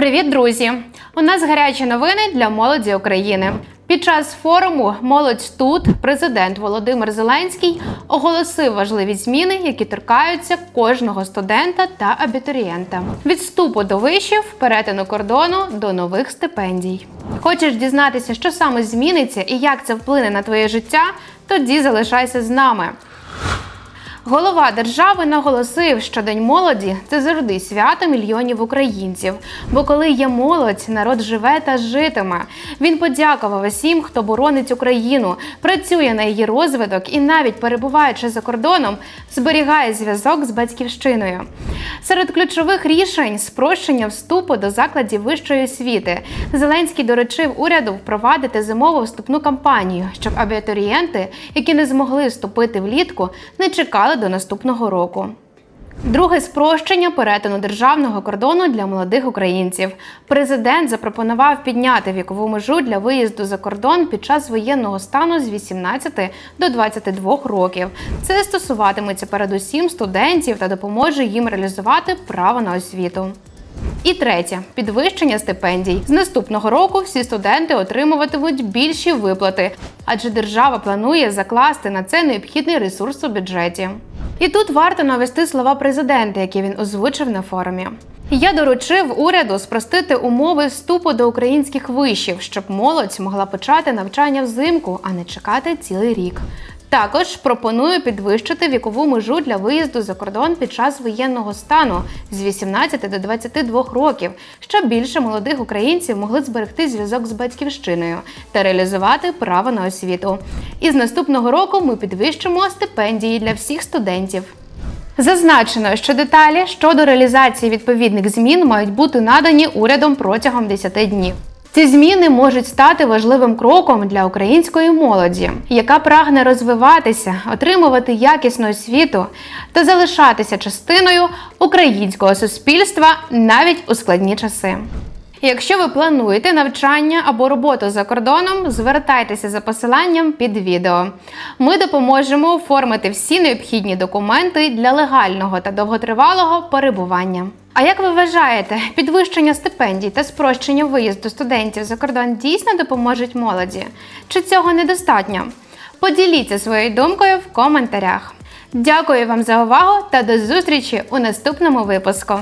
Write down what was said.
Привіт, друзі! У нас гарячі новини для молоді України. Під час форуму Молодь тут президент Володимир Зеленський оголосив важливі зміни, які торкаються кожного студента та абітурієнта. Від вступу до вишів, перетину кордону до нових стипендій. Хочеш дізнатися, що саме зміниться і як це вплине на твоє життя? Тоді залишайся з нами. Голова держави наголосив, що День молоді це завжди свято мільйонів українців. Бо коли є молодь, народ живе та житиме. Він подякував усім, хто боронить Україну, працює на її розвиток і навіть перебуваючи за кордоном, зберігає зв'язок з батьківщиною. Серед ключових рішень спрощення вступу до закладів вищої освіти. Зеленський доручив уряду впровадити зимову вступну кампанію, щоб абітурієнти, які не змогли вступити влітку, не чекали до наступного року. Друге спрощення перетину державного кордону для молодих українців. Президент запропонував підняти вікову межу для виїзду за кордон під час воєнного стану з 18 до 22 років. Це стосуватиметься передусім студентів та допоможе їм реалізувати право на освіту. І третє підвищення стипендій. З наступного року всі студенти отримуватимуть більші виплати, адже держава планує закласти на це необхідний ресурс у бюджеті. І тут варто навести слова президента, які він озвучив на форумі. Я доручив уряду спростити умови вступу до українських вишів, щоб молодь могла почати навчання взимку, а не чекати цілий рік. Також пропоную підвищити вікову межу для виїзду за кордон під час воєнного стану з 18 до 22 років, щоб більше молодих українців могли зберегти зв'язок з батьківщиною та реалізувати право на освіту. І з наступного року ми підвищимо стипендії для всіх студентів. Зазначено, що деталі щодо реалізації відповідних змін мають бути надані урядом протягом 10 днів. Ці зміни можуть стати важливим кроком для української молоді, яка прагне розвиватися, отримувати якісну освіту та залишатися частиною українського суспільства навіть у складні часи. Якщо ви плануєте навчання або роботу за кордоном, звертайтеся за посиланням під відео. Ми допоможемо оформити всі необхідні документи для легального та довготривалого перебування. А як ви вважаєте, підвищення стипендій та спрощення виїзду студентів за кордон дійсно допоможуть молоді? Чи цього недостатньо? Поділіться своєю думкою в коментарях. Дякую вам за увагу та до зустрічі у наступному випуску.